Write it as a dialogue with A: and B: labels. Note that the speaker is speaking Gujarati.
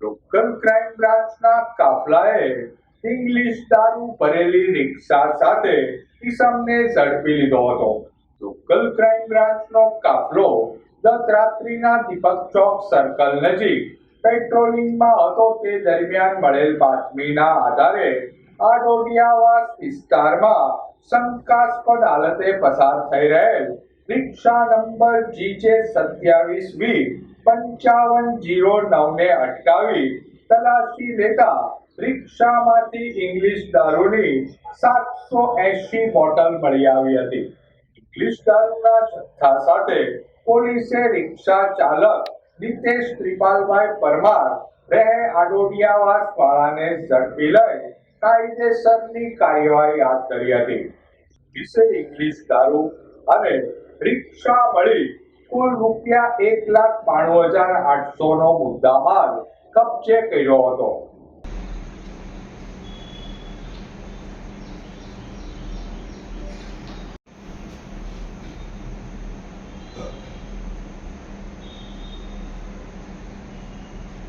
A: લોકલ ક્રાઇમ બ્રાન્ચના કાફલાએ ઇંગ્લિશ દારૂ ભરેલી રિક્ષા સાથે ઈસમને ઝડપી લીધો હતો. લોકલ ક્રાઇમ બ્રાન્ચનો કાફલો ગત રાત્રિના દીપક ચોક સર્કલ નજીક પેટ્રોલિંગમાં હતો તે દરમિયાન મળેલ બાતમીના આધારે આડોડિયાવાસ વિસ્તારમાં શંકાસ્પદ હાલતે પસાર થઈ રહેલ રિક્ષા નંબર જીજે સત્યાવીસ વી પંચાવન જીરો નવને અટકાવી તલાશી લેતા રિક્ષામાંથી ઇંગ્લિશ દારૂની સાતસો એસી બોટલ મળી આવી હતી. ઇંગ્લિશ દારૂના જથ્થા સાથે પોલીસે રિક્ષા ચાલક નિતેશ ત્રિપાલભાઈ પરમાર રહે આડોડિયાવાસ વાળાને ઝડપી લઈ કાયદેસરની કાર્યવાહી હાથ ધરી હતી. વિશે ઇંગ્લિશ દારૂ અને રિક્ષા મળી કુલ રૂપિયા એક લાખ બાણું હજાર આઠસો નો મુદ્દા મુદ્દામાલ કબજે કર્યો હતો. Thank